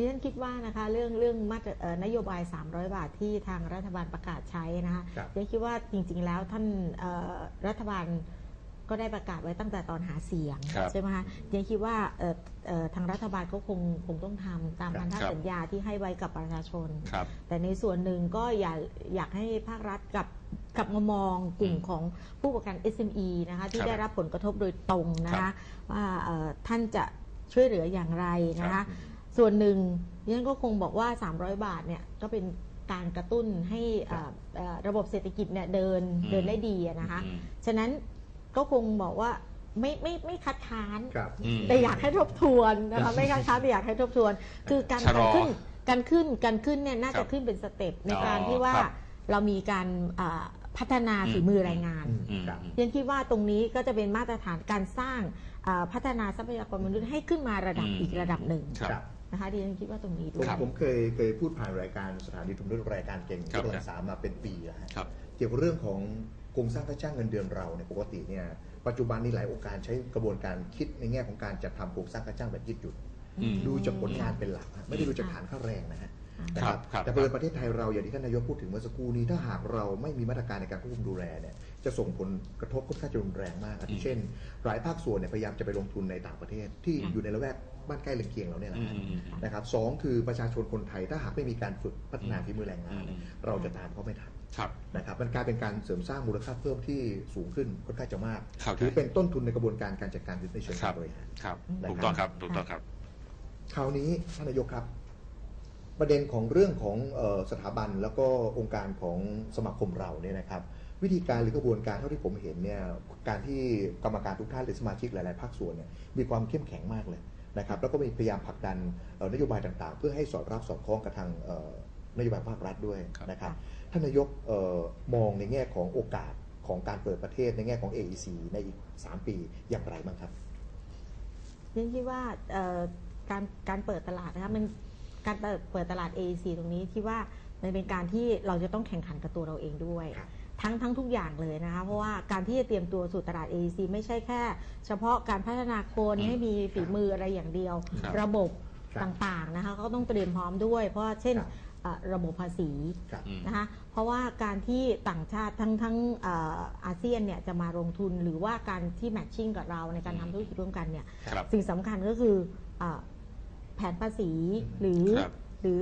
ดิฉันคิดว่านะคะเรื่องเรื่องมาตรเอ่อนโยบาย 300 บาทที่ทางรัฐบาลประกาศใช้นะคะครับดิฉันคิดว่าจริง ๆ แล้วท่านเอ่อรัฐบาลก็ได้ประกาศไว้ตั้งแต่ตอนหาเสียงครับใช่ไหมคะดิฉันคิดว่าเอ่อเอ่อทางรัฐบาลก็คงคงต้องทำตามครับพันธครับสัญญาที่ให้ไว้กับประชาชนครับแต่ในส่วนหนึ่งก็อยากอยากให้ภาครัฐกลับกลับมามองกลุ่มอืมของผู้ประกัน SME นะคะที่ครับได้รับผลกระทบโดยตรงนะครัคะบว่าเอ่อท่านจะช่วยเหลืออย่างไรนะครัคะบ ส่วนหนึ่งดิฉันก็คงบอกว่า 300 บาทเนี่ยก็เป็นการกระตุ้นให้เอ่อเอ่อระบบเศรษฐกิจเนี่ยเดินอืมเดินได้ดีอะนะคะอืมฉะนั้นก็คงบอกว่าไม่ไม่ไม่คัดค้านครับอืมแต่อยากให้ทบทวนนะครัคะบไม่คัดค้านแต่อยากให้ทบทวน คือการชะลการอขึ้นการขึ้นการขึ้นเนี่ยน่าครัจะบขึ้นเป็นสเต็ปในอ๋อการที่ว่าครับเรามีการอ่าพัฒนาอืมฝีมือแรงงานอืมอืมครับเรียนคิดว่าตรงนี้ก็จะเป็นมาตรฐานการสร้างอ่าพัฒนาทรัพยากรมนุษย์ให้ขึ้นมาระดับอืมอีกระดับหนึ่งครับครับ นะคะดิฉันคิดว่าตรงนี้ผด้วมยครับผมเคยเคยพูดผ่านรายการสถานีทุนด้วยรายการเก่งครับที่เดือนสามมาเป็นปีแล้วฮะครับ เกี่ยวกับเรื่องของโครงสร้างค่าจ้างเงินเดือนเราเนี่ยปกติเนี่ยปัจจุบันนี้หลายองค์การใช้กระบวนการคิดในแง่ของการจัดทำโครงสร้างค่าจ้างแบบยืดหยุ่นอืม ดูจากผลงานเป็นหลักฮะไม่ได้ดูจากฐานค่าแรงนะฮะนะคครัรับบครับแต่เปิดประเทศไทยเราอย่างที่ท่านนายกพูดถึงเมื่อสักครู่นี้ถ้าหากเราไม่มีมาตรการในการควบคุมดูแลเนี่ย จะส่งผลกระทบค่อนข้างจะรุนแรงมากอาทิอืมเช่น หลายภาคส่วนเนี่ยพยายามจะไปลงทุนในต่างประเทศที่ค่ะอยู่ในละแวกบ้านใกล้เรือนเคียงเราเนี่ยแหละอืมฮะอืมอืมนะครับสองคือประชาชนคนไทยถ้าหากไม่มีการฝึกพัฒนาฝีมือแรงงานอืมเราจะตามเขาไม่ทันครับนะครับมันกลายเป็นการเสริมสร้างมูลค่าเพิ่มที่สูงขึ้นค่อนข้างจะมากเข้าใจถือเป็นต้นทุนในกระบวนการการจัดการในเชิงครักาบรบริหารครับนะครับถูกต้องครับถูกต้องครับคราวนี้ท่านนายกครับ ประเด็นของเรื่องของเออสถาบันแล้วก็องค์การของสมาคมเราเนี่ยนะครับ วิธีการหรือกระบวนการเท่าที่ผมเห็นเนี่ยการที่กรรมการทุกท่านหรือสมาชิกหลาย ๆ ภาคส่วนเนี่ยมีความเข้มแข็งมากเลยนะครับแล้วก็มีพยายามผลักดันเอ่อนโยบายต่าง ๆ เพื่อให้สอดรับสอดคล้องกับทางเอ่อนโยบายภาครัฐด้วยครับนะครับท่านนายกเอ่อมองในแง่ของโอกาสของการเปิดประเทศในแง่ของ AEC ในอีก 3 ปีอย่างไรบ้างครับดิฉันคิดว่าเอ่อการการเปิดตลาดนะคะมันการเปิดเปิดตลาด AEC ตรงนี้ที่ว่ามันเป็นการที่เราจะต้องแข่งขันกับตัวเราเองด้วยครับ ทั้งทั้งทุกอย่างเลยนะคะเพราะว่าการที่จะเตรียมตัวสู่ตลาด AEC ไม่ใช่แค่ เฉพาะการพัฒนาคนอืมให้มีฝีมืออะไรอย่างเดียวครับระบบครับต่างๆนะคะก็ต้องเตรียมพร้อมด้วย เพราะว่าเช่นครับเอ่อระบบภาษีครับอืมนะคะเพราะว่าการที่ต่างชาติทั้งทั้งเอ่ออาเซียนเนี่ยจะมาลงทุนหรือว่าการที่แมทชิ่งกับเราในการทำธุรกิจร่วมกันเนี่ยครับสิ่งสำคัญก็คือเออแผนภาษีหรือครับหรือ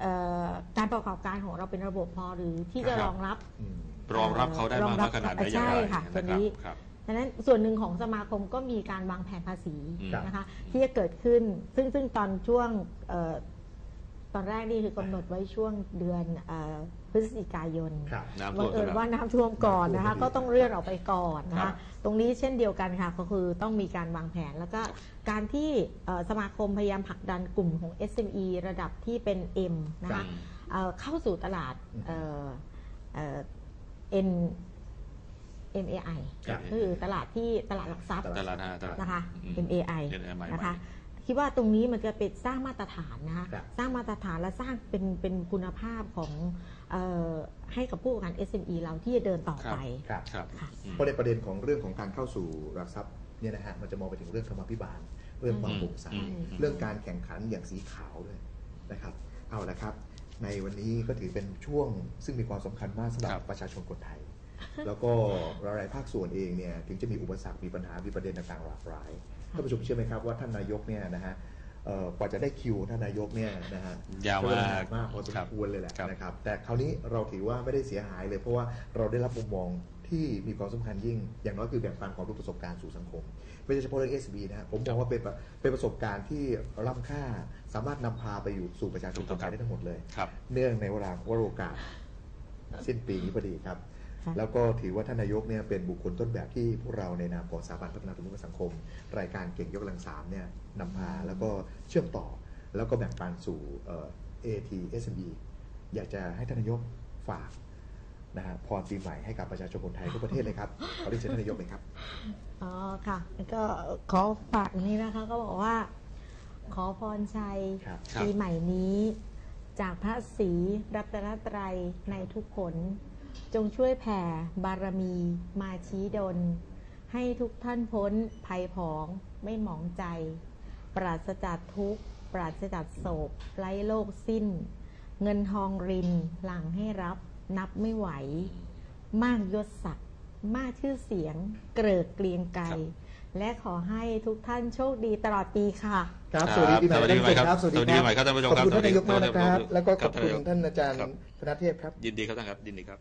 เอ่อการประกอบการของเราเป็นระบบพอหรือที่จะครับรองรับอืม รองรับเขาได้รมาอกงรับน้อยขนาดไหนอย่างใช่ไรค่ะนะตัวครับนี้ครับ ดังนั้นส่วนหนึ่งของสมาคมก็มีการวางแผนภาษีครับ นะคะ ที่จะเกิดขึ้นซึ่งซึ่งตอนช่วงเอ่อตอนแรกนี่คือกำหนดไว้ช่วงเดือนเอ่อพฤศจิกายน ครับ น้ำบัท่วงมเอิญซะแล้วว่าน้ำท่วมก่อนนะคะน้ำท่วมพอดีก็ต้องเลื่อนออกไปก่อนนะครัคะ บตรงนี้เช่นเดียวกันค่ะก็คือต้องมีการวางแผนแล้วก็การที่เอ่อสมาคมพยายามผลักดันกลุ่มของ SME ระดับที่เป็น M นะครัคะบ เอ่อเข้าสู่ตลาดเอ่อเอ่อ N MAI ครับ ก็คือตลาดที่ตลาดหลักทรัพย์ตลาดห้าตลาด นะคะ อืม MAI MAI นะคะคิดว่าตรงนี้มันจะเป็นสร้างมาตรฐานนะคะครับ สร้างมาตรฐานและสร้างเป็นเป็นคุณภาพของเออให้กับผู้ประกอบการ SME เราที่จะเดินต่อไป ครับครับค่ะ อืม เพราะในประเด็นของเรื่องของการเข้าสู่หลักทรัพย์เนี่ยนะฮะมันจะมองไปถึงเรื่องธรรมาภิบาล เรื่องความโปร่งใสอืม เรื่องการแข่งขันอย่างสีขาวด้วยนะครับ เอาละครับ ในวันนี้ก็ถือเป็นช่วงซึ่งมีความสำคัญมากสำหรับครับประชาชนคนไทย แล้วก็หลายๆภาคส่วนเองเนี่ยถึงจะมีอุปสรรคมีปัญหามีประเด็นต่างๆหลากหลายท่านผู้ชมเชื่อไหมครับว่าท่านนายกเนี่ยนะฮะเอ่อกว่าจะได้คิวท่านนายกเนี่ยนะฮะยาวใช้เลมากนมากพอสมครับควรเลยแหละครับนะครับแต่คราวนี้เราถือว่าไม่ได้เสียหายเลยเพราะว่าเราได้รับมุมมอง ที่มีความสำคัญยิ่ง อย่างน้อยคือแบ่งปันความรู้ประสบการณ์สู่สังคม ไม่ใช่เฉพาะเรื่อง SB นะฮะผมมองว่าเป็นประเป็นประสบการณ์ที่ล้ำค่าสามารถนำพาไปอยู่สู่ประชาชนคนไทยได้ทั้งหมดเลย ครับ เนื่องในเวลาวโรกาสสิ้นปีนี้พอดีครับ ค่ะ แล้วก็ถือว่าท่านนายกเนี่ยเป็นบุคคลต้นแบบที่พวกเราในนามของสถาบันพัฒนาสังคมและสังคม รายการเก่งยกกำลังสามเนี่ยนำพาแล้วก็เชื่อมต่อ แล้วก็แบ่งปันสู่เอ่อ AT SME อยากจะให้ท่านนายกฝาก นะฮะพรปีใหม่ให้กับประชาชนคนไทยทุกประเทศเลยครับขอเรียนเชิญท่านนายกเลยครับ อ๋อค่ะแล้วก็ขอฝากอย่างนี้นะคะก็บอกว่า ขอพรชัยครับครับ ปีใหม่นี้ จากพระศรีรัตนตรัยในทุกผลจงช่วยแผ่บารมีมาชี้ดล ให้ทุกท่านพ้นภัยผองไม่หมองใจ ปราศจากทุกข์ ปราศจากโศกไร้โลกสิ้น เงินทองรินหลังให้รับ นับไม่ไหว มากยศศักดิ์มากชื่อเสียง เกริกเกรียงไกรครับและขอให้ทุกท่านโชคดีตลอดปีค่ะครับสวัสดีปีใหม่สวัสดีปีใหม่ครับสวัสดีสวัสดีปีใหม่ครับท่านผู้ชมขอบคุณครับท่านนายกมากนะครับสวัสดีแล้วก็ขอบครับคุณท่านอาจารย์ครับธนเทพครับ ยินดีครับท่านครับยินดีครับ